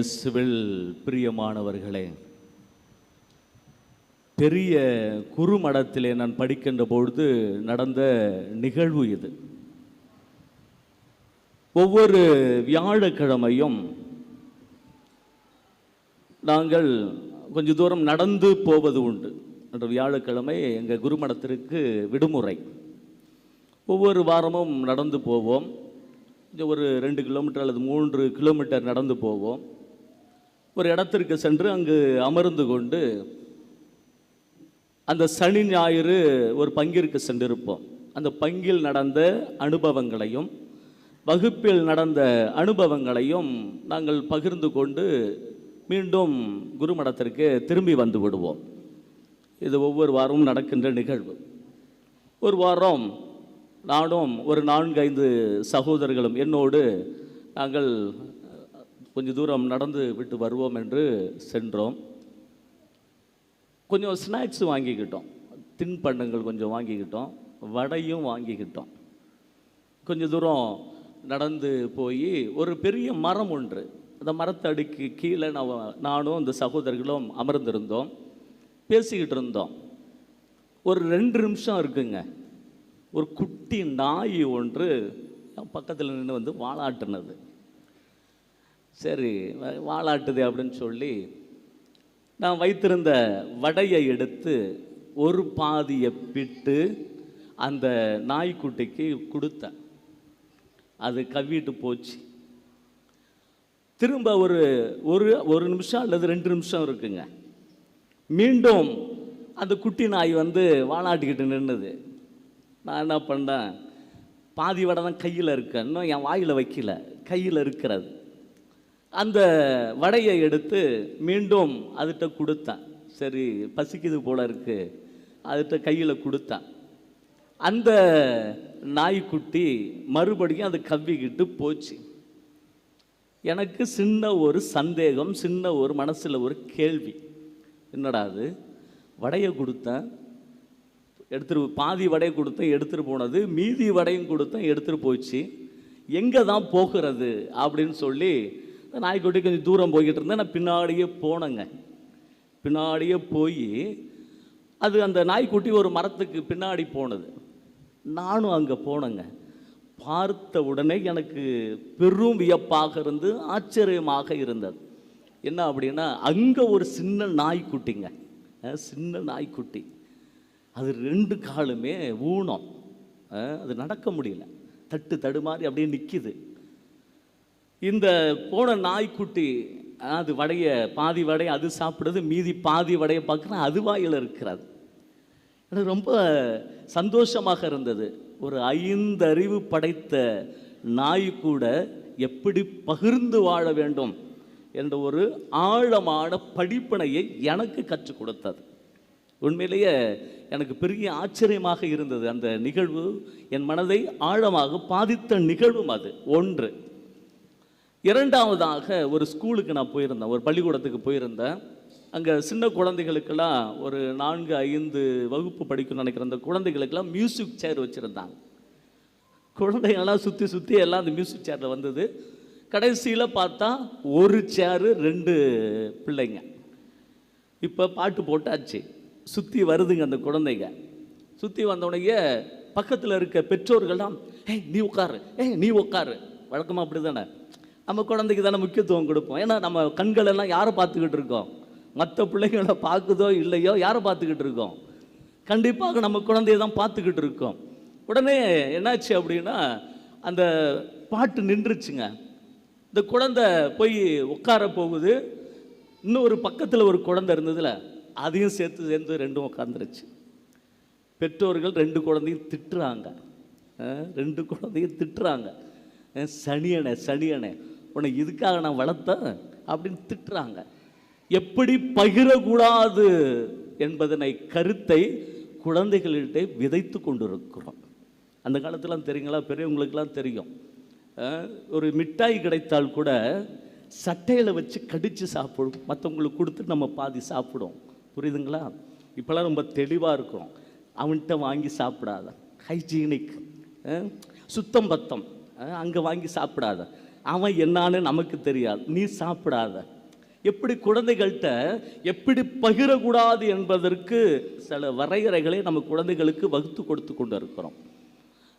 இயேசுவில் பிரியமானவர்களே பெரிய குறுமடத்திலே நான் படிக்கின்ற பொழுது நடந்த நிகழ்வு இது. ஒவ்வொரு வியாழக்கிழமையும் நாங்கள் கொஞ்ச தூரம் நடந்து போவது உண்டு. அன்று வியாழக்கிழமை எங்கள் குருமடத்திற்கு விடுமுறை. ஒவ்வொரு வாரமும் நடந்து போவோம். ஒரு ரெண்டு கிலோமீட்டர் அல்லது மூன்று கிலோமீட்டர் நடந்து போவோம். ஒரு இடத்திற்கு சென்று அங்கு அமர்ந்து கொண்டு அந்த சனி ஞாயிறு ஒரு பங்கிற்கு சென்றிருப்போம். அந்த பங்கில் நடந்த அனுபவங்களையும் வகுப்பில் நடந்த அனுபவங்களையும் நாங்கள் பகிர்ந்து கொண்டு மீண்டும் குருமடத்திற்கு திரும்பி வந்து விடுவோம். இது ஒவ்வொரு வாரமும் நடக்கின்ற நிகழ்வு. ஒரு வாரம் நானும் ஒரு நான்கு ஐந்து சகோதரர்களும் என்னோடு நாங்கள் கொஞ்சம் தூரம் நடந்து விட்டு வருவோம் என்று சென்றோம். கொஞ்சம் ஸ்நாக்ஸ் வாங்கிக்கிட்டோம். தின்பண்டங்கள் கொஞ்சம் வாங்கிக்கிட்டோம். வடையும் வாங்கிக்கிட்டோம். கொஞ்சம் தூரம் நடந்து போய் ஒரு பெரிய மரம் ஒன்று. அந்த மரத்தடிக்கு கீழே நான் நானும் அந்த சகோதரர்களும் அமர்ந்திருந்தோம். பேசிக்கிட்டு இருந்தோம். ஒரு ரெண்டு நிமிஷம் இருக்குங்க. ஒரு குட்டி நாய் ஒன்று பக்கத்தில் நின்று வந்து வாழாட்டினது சரி வாழாட்டுது அப்படின்னு சொல்லி நான் வைத்திருந்த வடையை எடுத்து ஒரு பாதியை பிட்டு அந்த நாய்க்குட்டிக்கு கொடுத்தேன். அது கவ்விட்டு போச்சு. திரும்ப ஒரு ஒரு ஒரு நிமிஷம் அல்லது ரெண்டு நிமிஷம் இருக்குங்க. மீண்டும் அந்த குட்டி நாய் வந்து வாழாட்டிக்கிட்டு நின்றுது நான் என்ன பண்ணேன்? பாதி வடை தான் கையில் இருக்கு. இன்னும் என் வாயில் வைக்கல. கையில் இருக்கிறது. அந்த வடையை எடுத்து மீண்டும் அதுகிட்ட கொடுத்தேன். சரி பசிக்குது போல இருக்கு. அதுகிட்ட கையில் கொடுத்தேன். அந்த நாய்க்குட்டி மறுபடியும் அது கவ்விக்கிட்டு போச்சு. எனக்கு சின்ன ஒரு சந்தேகம் சின்ன ஒரு மனசில் ஒரு கேள்வி. என்னடா அது? வடையை கொடுத்தேன். எடுத்துட்டு பாதி வடையை கொடுத்தேன் எடுத்துகிட்டு போனது. மீதி வடையும் கொடுத்தேன் எடுத்துகிட்டு போச்சு. எங்கே தான் போகிறது அப்படின்னு சொல்லி இந்த நாய்க்குட்டி கொஞ்சம் தூரம் போய்கிட்டு இருந்தேன் நான் பின்னாடியே போனேங்க. பின்னாடியே போய் அது அந்த நாய்க்குட்டி ஒரு மரத்துக்கு பின்னாடி போனது. நானும் அங்கே போனேங்க. பார்த்த உடனே எனக்கு பெரும் வியப்பாக இருந்து ஆச்சரியமாக இருந்தது. என்ன அப்படின்னா அங்கே ஒரு சின்ன நாய்க்குட்டிங்க. சின்ன நாய்க்குட்டி. அது ரெண்டு காலுமே ஊனம். அது நடக்க முடியல. தட்டு தடுமாறி அப்படியே நிற்கிது இந்த போன நாய்க்குட்டி அது வடைய பாதி வடையை அது சாப்பிடுறது மீதி பாதி வடையை பார்க்குறேன் அது வாயில் இருக்கிறது. எனக்கு ரொம்ப சந்தோஷமாக இருந்தது. ஒரு ஐந்து அறிவு படைத்த நாய் கூட எப்படி பகிர்ந்து வாழ வேண்டும் என்ற ஒரு ஆழமான படிப்பினையை எனக்கு கற்றுக் கொடுத்தது. உண்மையிலேயே எனக்கு பெரிய ஆச்சரியமாக இருந்தது. அந்த நிகழ்வு என் மனதை ஆழமாக பாதித்த நிகழ்வும் அது. ஒன்று இரண்டாவதாக ஒரு ஸ்கூலுக்கு நான் போயிருந்தேன் ஒரு பள்ளிக்கூடத்துக்கு போயிருந்தேன். அங்கே சின்ன குழந்தைகளுக்கெல்லாம் ஒரு நான்கு ஐந்து வகுப்பு படிக்கணும்னு நினைக்கிற அந்த குழந்தைகளுக்கெல்லாம் மியூசிக் சேர் வச்சுருந்தாங்க. குழந்தைங்கள்லாம் சுற்றி சுற்றி எல்லாம் அந்த மியூசிக் சேரில் வந்தது. கடைசியில் பார்த்தா ஒரு சேரு ரெண்டு பிள்ளைங்க. இப்போ பாட்டு போட்டாச்சு. சுற்றி வருதுங்க அந்த குழந்தைங்க. சுற்றி வந்தவுடனே பக்கத்தில் இருக்க பெற்றோர்கள்லாம் ஏய் நீ உட்காரு ஏய் நீ உட்காரு. வழக்கமாக அப்படி தானே நம்ம குழந்தைக்கு தானே முக்கியத்துவம் கொடுப்போம். ஏன்னா நம்ம கண்கள் எல்லாம் யாரை பார்த்துக்கிட்டு இருக்கோம்? மற்ற பிள்ளைங்களை பார்க்குதோ இல்லையோ யாரை பார்த்துக்கிட்டு இருக்கோம்? கண்டிப்பாக நம்ம குழந்தைய தான் பார்த்துக்கிட்டு இருக்கோம். உடனே என்னாச்சு அப்படின்னா அந்த பாட்டு நின்றுச்சுங்க. இந்த குழந்தை போய் உட்கார போகுது. இன்னொரு பக்கத்தில் ஒரு குழந்தை இருந்ததுல அதையும் சேர்த்து சேர்ந்து ரெண்டும் உட்காந்துருச்சு பெற்றோர்கள் ரெண்டு குழந்தையும் திட்டுறாங்க. ரெண்டு குழந்தையும் திட்டுறாங்க. சனியனை சனியனை. உன்னை இதுக்காக நான் வளர்த்தேன்? அப்படின்னு திட்டுறாங்க. எப்படி பகிரக்கூடாது? என்பதனை கருத்தை குழந்தைகளிட்டே விதைத்து கொண்டிருக்கிறோம். அந்த காலத்துலாம் தெரியுங்களா? பெரியவங்களுக்கெல்லாம் தெரியும். ஒரு மிட்டாய் கிடைத்தால் கூட சட்டையில் வச்சு கடித்து சாப்பிடும். மற்றவங்களுக்கு கொடுத்து நம்ம பாதி சாப்பிடுவோம் புரியுதுங்களா? இப்போல்லாம் ரொம்ப தெளிவாக இருக்கிறோம் அவன்கிட்ட வாங்கி சாப்பிடாத. ஹைஜீனிக். சுத்தம் பத்தம். அங்கே வாங்கி சாப்பிடாத. அவன் என்னான்னு நமக்கு தெரியாது. நீ சாப்பிடாத. எப்படி குழந்தைகள்கிட்ட எப்படி பகிரக்கூடாது என்பதற்கு சில வரையறைகளை நம்ம குழந்தைகளுக்கு வகுத்து கொடுத்து கொண்டு இருக்கிறோம்.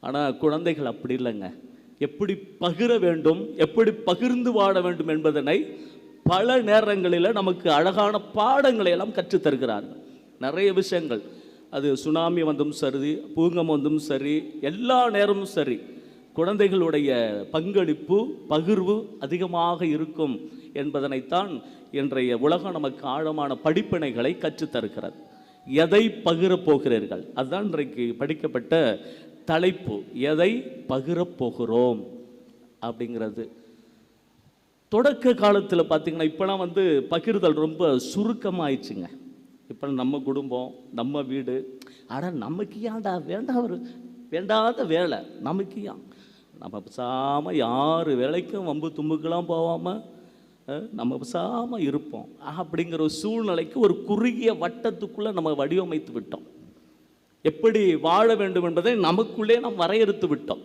ஆனால் குழந்தைகள் அப்படி இல்லைங்க. எப்படி பகிர வேண்டும் எப்படி பகிர்ந்து வாழ வேண்டும் என்பதனை பல நேரங்களில் நமக்கு அழகான பாடங்களை எல்லாம் கற்றுத்தருகிறார்கள் நிறைய விஷயங்கள். அது சுனாமி வந்தும் சரி பூங்கம் வந்தும் சரி எல்லா நேரமும் சரி. குழந்தைகளுடைய பங்களிப்பு பகிர்வு அதிகமாக இருக்கும் என்பதனைத்தான் இன்றைய உலகம் நமக்கு ஆழமான படிப்பினைகளை கற்றுத் தருகிறது எதை பகிரப் போகிறீர்கள்? அதுதான் இன்றைக்கு படிக்கப்பட்ட தலைப்பு. எதை பகிரப் போகிறோம்? அப்படிங்கிறது. தொடக்க காலத்தில் பார்த்தீங்கன்னா இப்போலாம் வந்து பகிர்தல் ரொம்ப சுருக்கமாயிடுச்சுங்க. இப்போ நம்ம குடும்பம் நம்ம வீடு. ஆனால் நமக்கு ஏன்டா வேண்டாம் ஒரு வேண்டாத வேலை? நமக்கு ஏன்? நம்ம பேசாமல் யார் வேலைக்கும் வம்பு தும்புக்கெல்லாம் போகாமல் நம்ம பேசாமல் இருப்போம். அப்படிங்கிற ஒரு சூழ்நிலைக்கு ஒரு குறுகிய வட்டத்துக்குள்ளே நம்ம வடிவமைத்து விட்டோம். எப்படி வாழ வேண்டும் என்பதை நமக்குள்ளே நாம் வரையறுத்து விட்டோம்.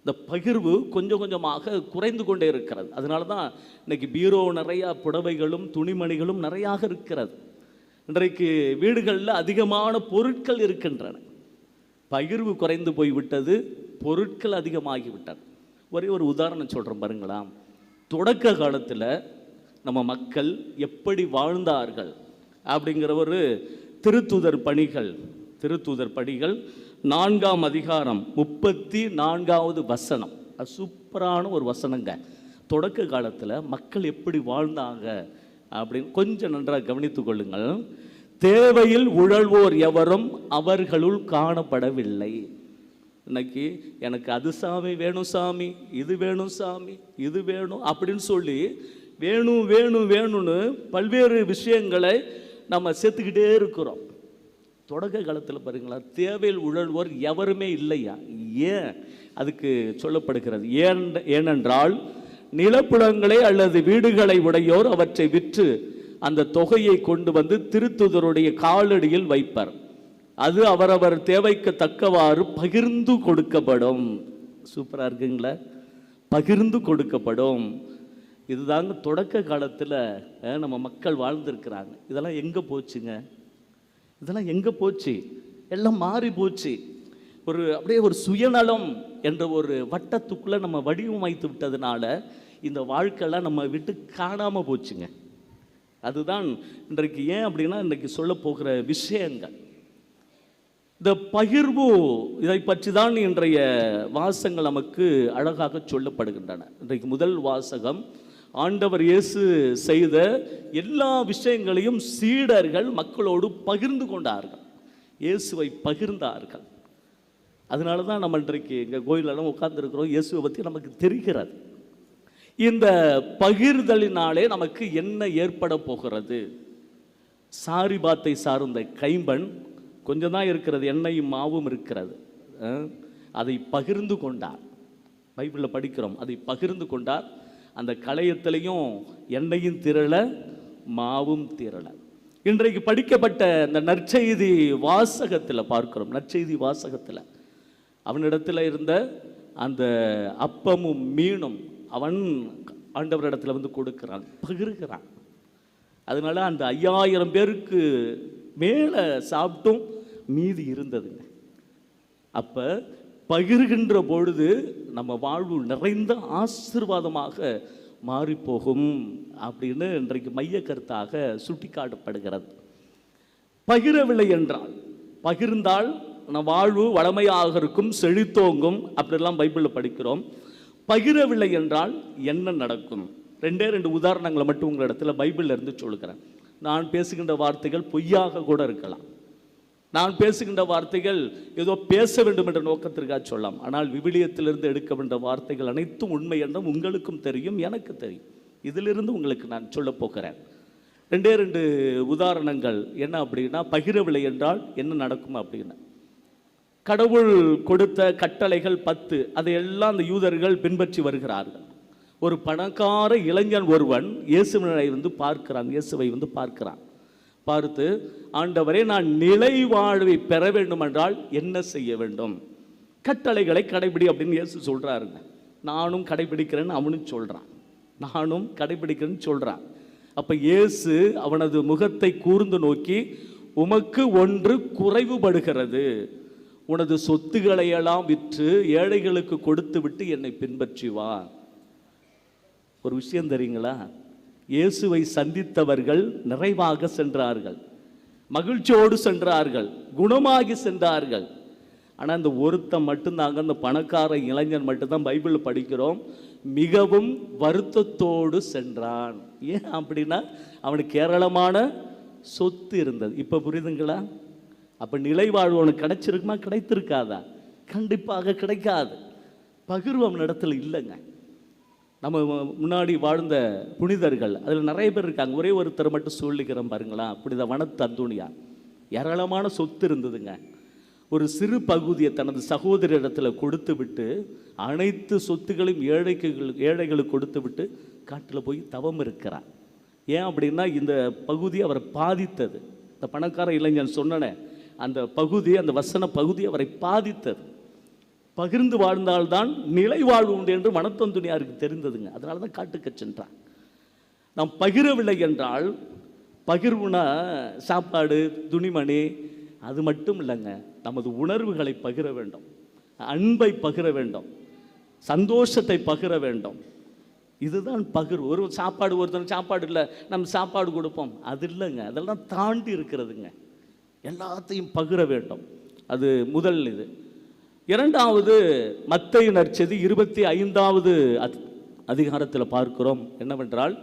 இந்த பகிர்வு கொஞ்சம் கொஞ்சமாக குறைந்து கொண்டே இருக்கிறது. அதனால தான் இன்னைக்கு பீரோ நிறையா புடவைகளும் துணிமணிகளும் நிறையாக இருக்கிறது. இன்றைக்கு வீடுகளில் அதிகமான பொருட்கள் இருக்கின்றன. பகிர்வு குறைந்து போய்விட்டது. பொருட்கள் அதிகமாகிவிட்டன. ஒரே ஒரு உதாரணம் சொல்கிறேன் பாருங்களா தொடக்க காலத்தில் நம்ம மக்கள் எப்படி வாழ்ந்தார்கள் அப்படிங்கிற ஒரு திருத்துதர் பணிகள் திருத்துதர் பணிகள் நான்காம் அதிகாரம் முப்பத்தி நான்காவது வசனம். அது சூப்பரான ஒரு வசனங்க. தொடக்க காலத்தில் மக்கள் எப்படி வாழ்ந்தாங்க அப்படின்னு கொஞ்சம் நன்றாக கவனித்துக் கொள்ளுங்கள். தேவையில் உழல்வோர் எவரும் அவர்களுள் காணப்படவில்லை. இன்னைக்கு எனக்கு அது சாமி வேணும் சாமி இது வேணும் சாமி இது வேணும் அப்படின்னு சொல்லி வேணும் வேணும் வேணும்னு பல்வேறு விஷயங்களை நம்ம சேர்த்துக்கிட்டே இருக்கிறோம். தொடக்க காலத்தில் பாருங்களா தேவையில் உழல்வோர் எவருமே இல்லையா? ஏன் அதுக்கு சொல்லப்படுகிறது? ஏன் ஏனென்றால் நிலப்புலங்களை அல்லது வீடுகளை உடையோர் அவற்றை விற்று அந்த தொகையை கொண்டு வந்து திருத்துதருடைய காலடியில் வைப்பார். அது அவரவர் தேவைக்கு தக்கவாறு பகிர்ந்து கொடுக்கப்படும். சூப்பராக இருக்குங்களா? பகிர்ந்து கொடுக்கப்படும். இதுதாங்க தொடக்க காலத்தில் நம்ம மக்கள் வாழ்ந்துருக்கிறாங்க. இதெல்லாம் எங்கே போச்சுங்க? இதெல்லாம் எங்கே போச்சு? எல்லாம் மாறி போச்சு. ஒரு அப்படியே ஒரு சுயநலம் என்ற ஒரு வட்டத்துக்குள்ளே நம்ம வடிவமைத்து விட்டதுனால இந்த வாழ்க்கையெல்லாம் நம்ம விட்டு காணாமல் போச்சுங்க. அதுதான் இன்றைக்கு ஏன் அப்படின்னா இன்றைக்கு சொல்ல போகிற விஷயங்கள். இந்த பகிர்வு இதை பற்றி தான் இன்றைய வாசங்கள் நமக்கு அழகாக சொல்லப்படுகின்றன. இன்றைக்கு முதல் வாசகம் ஆண்டவர் இயேசு செய்த எல்லா விஷயங்களையும் சீடர்கள் மக்களோடு பகிர்ந்து கொண்டார்கள். இயேசுவை பகிர்ந்தார்கள். அதனால தான் நம்ம இன்றைக்கு எங்கள் கோயிலெல்லாம் உட்கார்ந்துருக்கிறோம். இயேசுவை பற்றி நமக்கு தெரிகிறது. இந்த பகிர்தலினாலே நமக்கு என்ன ஏற்பட போகிறது? சாரிபாத்தை சார்ந்த கைம்பன் கொஞ்சம் தான் இருக்கிறது எண்ணெயும் மாவும் இருக்கிறது. அதை பகிர்ந்து கொண்டார். பைபிளில் படிக்கிறோம் அதை பகிர்ந்து கொண்டார். அந்த களையத்திலையும் எண்ணெயும் திரள மாவும் திரள. இன்றைக்கு படிக்கப்பட்ட இந்த நற்செய்தி வாசகத்தில் பார்க்கிறோம் நற்செய்தி வாசகத்தில். அவனிடத்தில் இருந்த அந்த அப்பமும் மீனும் அவன் ஆண்டவரிடத்தில் வந்து கொடுக்குறான் பகிர்கிறான். அதனால அந்த ஐயாயிரம் பேருக்கு மேலே சாப்பிட்டும் மீதி இருந்ததுங்க. அப்போ பகிர்கின்ற பொழுது நம்ம வாழ்வு நிறைந்த ஆசீர்வாதமாக மாறிப்போகும் அப்படின்னு இன்றைக்கு மைய கருத்தாக சுட்டிக்காட்டப்படுகிறது. பகிரவில்லை என்றால் பகிர்ந்தால் நம் வாழ்வு வளமையாக இருக்கும் செழித்தோங்கும் அப்படிலாம் பைபிளில் படிக்கிறோம். பகிரவில்லை என்றால் என்ன நடக்கும்? ரெண்டே ரெண்டு உதாரணங்களை மட்டும் உங்களிடத்துல பைபிளில் இருந்து சொல்லுகிறேன். நான் பேசுகின்ற வார்த்தைகள் பொய்யாக கூட இருக்கலாம். நான் பேசுகின்ற வார்த்தைகள் ஏதோ பேச வேண்டும் என்ற நோக்கத்திற்காக சொல்லலாம். ஆனால் விவிலியத்திலிருந்து எடுக்க வேண்டிய வார்த்தைகள் அனைத்தும் உண்மை என்றும் உங்களுக்கும் தெரியும் எனக்கு தெரியும். இதிலிருந்து உங்களுக்கு நான் சொல்லப் போகிறேன். ரெண்டே ரெண்டு உதாரணங்கள். என்ன அப்படின்னா பகிரவில்லை என்றால் என்ன நடக்கும் அப்படின்னா. கடவுள் கொடுத்த கட்டளைகள் பத்து. அதையெல்லாம் அந்த யூதர்கள் பின்பற்றி வருகிறார்கள். ஒரு பணக்கார இளைஞன் ஒருவன் இயேசுவனை வந்து பார்க்கிறான் இயேசுவை வந்து பார்க்கிறான். பார்த்து ஆண்டவரே நான் நிலை வாழ்வை பெற வேண்டும் என்றால் என்ன செய்ய வேண்டும்? கட்டளைகளை கடைபிடி அப்படின்னு இயேசு சொல்கிறாருங்க நானும் கடைபிடிக்கிறேன்னு அவனும் சொல்கிறான் நானும் கடைபிடிக்கிறேன்னு சொல்கிறான் அப்போ இயேசு அவனது முகத்தை கூர்ந்து நோக்கி உமக்கு ஒன்று குறைவுபடுகிறது. உனது சொத்துக்களையெல்லாம் விற்று ஏழைகளுக்கு கொடுத்து விட்டு என்னை பின்பற்றி வா ஒரு விஷயம் தெரியுங்களா? இயேசுவை சந்தித்தவர்கள் நிறைவாக சென்றார்கள். மகிழ்ச்சியோடு சென்றார்கள். குணமாகி சென்றார்கள். ஆனால் அந்த ஒருத்தன் மட்டும்தாங்க அந்த பணக்கார இளைஞன் மட்டும்தான் பைபிளில் படிக்கிறோம். மிகவும் வருத்தத்தோடு சென்றான். ஏன் அப்படின்னா அவனுக்கு ஏராளமான சொத்து இருந்தது. இப்போ புரியுதுங்களா? அப்போ நிலை வாழ்வு அவனுக்கு கிடைச்சிருக்குமா? கிடைத்திருக்காதா? கண்டிப்பாக கிடைக்காது. பகிர்வு அவனிடத்துல இல்லைங்க. நம்ம முன்னாடி வாழ்ந்த புனிதர்கள் அதில் நிறைய பேர் இருக்காங்க. ஒரே ஒருத்தர் மட்டும் சொல்லிக்கிறேன் பாருங்களா புனித வனத்து அந்தோணியா. ஏராளமான சொத்து இருந்ததுங்க. ஒரு சிறு பகுதியை தனது சகோதரிடத்தில் கொடுத்து விட்டு அனைத்து சொத்துகளையும் ஏழைக்கு ஏழைகளுக்கு கொடுத்து விட்டு காட்டில் போய் தவம் இருக்கிறார் ஏன் அப்படின்னா இந்த பகுதி அவரை பாதித்தது. இந்த பணக்கார இளைஞன் சொன்னனே அந்த பகுதி அந்த வசன பகுதி அவரை பாதித்தது. பகிர்ந்து வாழ்ந்தால்தான் நிலை வாழ்வு உண்டு என்று மனத்தந்துணியாருக்கு தெரிந்ததுங்க. அதனால தான் காட்டுக்கு சென்றான். நாம் பகிரவில்லை என்றால் பகிர்வுனா சாப்பாடு துணிமணி அது மட்டும் இல்லைங்க. நமது உணர்வுகளை பகிர வேண்டும். அன்பை பகிர வேண்டும். சந்தோஷத்தை பகிர வேண்டும். இதுதான் பகிர் ஒரு சாப்பாடு ஒருத்தர் சாப்பாடு இல்லை நம்ம சாப்பாடு கொடுப்போம். அது இல்லைங்க. அதெல்லாம் தாண்டி இருக்கிறதுங்க. எல்லாத்தையும் பகிர வேண்டும். அது முதல் இது. இரண்டாவது மத்தை நற்செய்தி இருபத்தி ஐந்தாவது அதிகாரத்தில் பார்க்கிறோம். என்னவென்றால்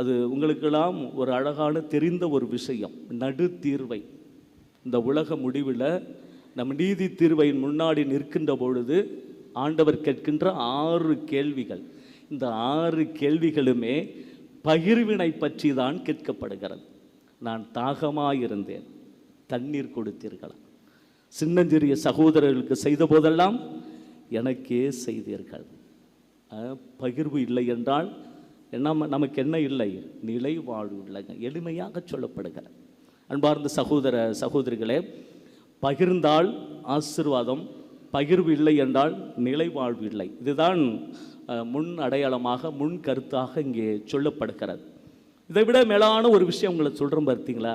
அது உங்களுக்கெல்லாம் ஒரு அழகான தெரிந்த ஒரு விஷயம். நடு தீர்வை. இந்த உலக முடிவில் நம் நீதி தீர்வையின் முன்னாடி நிற்கின்ற பொழுது ஆண்டவர் கேட்கின்ற ஆறு கேள்விகள். இந்த ஆறு கேள்விகளுமே பகிர்வினை பற்றி தான் கேட்கப்படுகிறது. நான் தாகமாக இருந்தேன் தண்ணீர் கொடுத்தீர்களா? சின்னஞ்சிறிய சகோதரர்களுக்கு செய்த போதெல்லாம் எனக்கே செய்தீர்கள். பகிர்வு இல்லை என்றால் என்ன நமக்கு என்ன இல்லை? நிலை வாழ்வு இல்லைங்க. எளிமையாக சொல்லப்படுகிற அன்பார்ந்த சகோதர சகோதரிகளே பகிர்ந்தால் ஆசீர்வாதம் பகிர்வு இல்லை என்றால் நிலை வாழ்வு இல்லை. இதுதான் முன் அடையாளமாக முன் கருத்தாக இங்கே சொல்லப்படுகிறது. இதை விட மேலான ஒரு விஷயம் உங்களை சொல்கிறோம் பார்த்தீங்களா?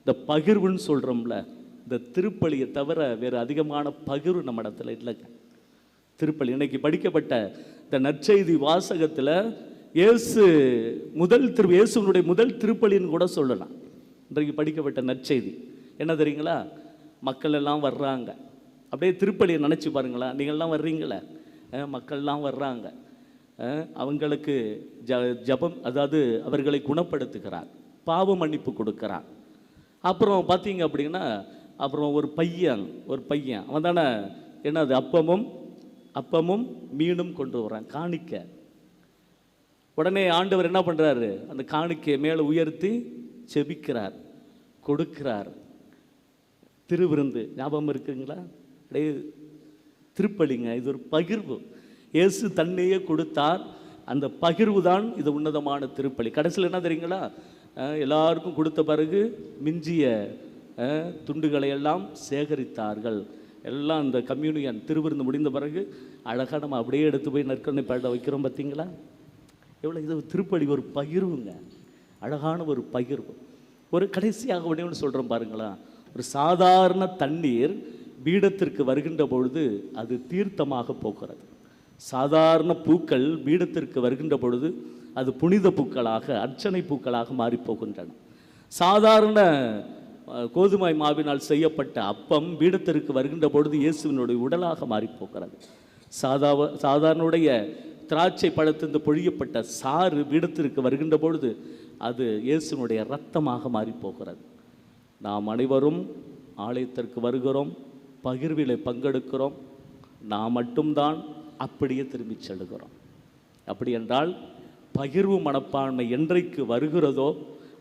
இந்த பகிர்வுன்னு சொல்கிறோம்ல இந்த திருப்பலியை தவிர வேறு அதிகமான பகிர்வு நம்ம இடத்துல இல்லைங்க. திருப்பலி இன்னைக்கு படிக்கப்பட்ட இந்த நற்செய்தி வாசகத்தில் இயேசு முதல் திரு இயேசுனுடைய முதல் திருப்பலின்னு கூட சொல்லலாம். இன்றைக்கு படிக்கப்பட்ட நற்செய்தி. என்ன தெரியுங்களா? மக்கள் எல்லாம் வர்றாங்க. அப்படியே திருப்பலியை நினச்சி பாருங்களா? நீங்கள்லாம் வர்றீங்களே? மக்கள்லாம் வர்றாங்க. அவங்களுக்கு ஜ ஜபம் அதாவது அவர்களை குணப்படுத்துகிறார். பாவ மன்னிப்பு கொடுக்கிறார். அப்புறம் பார்த்தீங்க அப்படின்னா அப்புறம் ஒரு பையன் ஒரு பையன். அவன் தானே என்னது அப்பமும் அப்பமும் மீனும் கொண்டு வரான் காணிக்க. உடனே ஆண்டவர் என்ன பண்ணுறாரு அந்த காணிக்கையை மேலே உயர்த்தி செபிக்கிறார் கொடுக்கிறார். திருவிருந்து ஞாபகம் இருக்குங்களா? அப்படியே திருப்பலிங்க இது ஒரு பகிர்வு. இயேசு தன்னையே கொடுத்தார் அந்த பகிர்வு தான் இது உன்னதமான திருப்பலி. கடைசியில் என்ன தெரியுங்களா? எல்லாருக்கும் கொடுத்த பிறகு மிஞ்சிய துண்டுகளை எல்லாம் சேகரித்தார்கள். எல்லாம் அந்த கம்யூனியன் திருவிருந்து முடிந்த பிறகு அழகாக நம்ம அப்படியே எடுத்து போய் நற்கண்ணை பாட வைக்கிறோம் பார்த்தீங்களா எவ்வளோ இது திருப்பலி ஒரு பகிர்வுங்க. அழகான ஒரு பகிர்வு. ஒரு கடைசியாக ஒன்றே ஒன்று சொல்கிறோம் பாருங்களா. ஒரு சாதாரண தண்ணீர் பீடத்திற்கு வருகின்ற பொழுது அது தீர்த்தமாக போகிறது. சாதாரண பூக்கள் பீடத்திற்கு வருகின்ற பொழுது அது புனித பூக்களாக அர்ச்சனை பூக்களாக மாறி போகின்றன. சாதாரண கோதுமை மாவினால் செய்யப்பட்ட அப்பம் பீடத்திற்கு வருகின்ற பொழுது இயேசுவினுடைய உடலாக மாறி போகிறது சாதாவ சாதாரணுடைய திராட்சை பழத்திலிருந்து பொழியப்பட்ட சாறு பீடத்திற்கு வருகின்ற பொழுது அது இயேசுனுடைய இரத்தமாக மாறிப்போகிறது. நாம் அனைவரும் ஆலயத்திற்கு வருகிறோம் பகிர்விலை பங்கெடுக்கிறோம் நாம் மட்டும்தான் அப்படியே திரும்பிச் செல்கிறோம் அப்படி என்றால் பகிர்வு மனப்பான்மை என்றைக்கு வருகிறதோ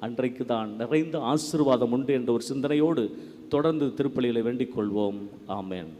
அன்றைக்கு தான் நிறைந்த ஆசீர்வாதம் உண்டு என்ற ஒரு சிந்தனையோடு தொடர்ந்து திருப்பலிகளை வேண்டிக் கொள்வோம். ஆமேன்.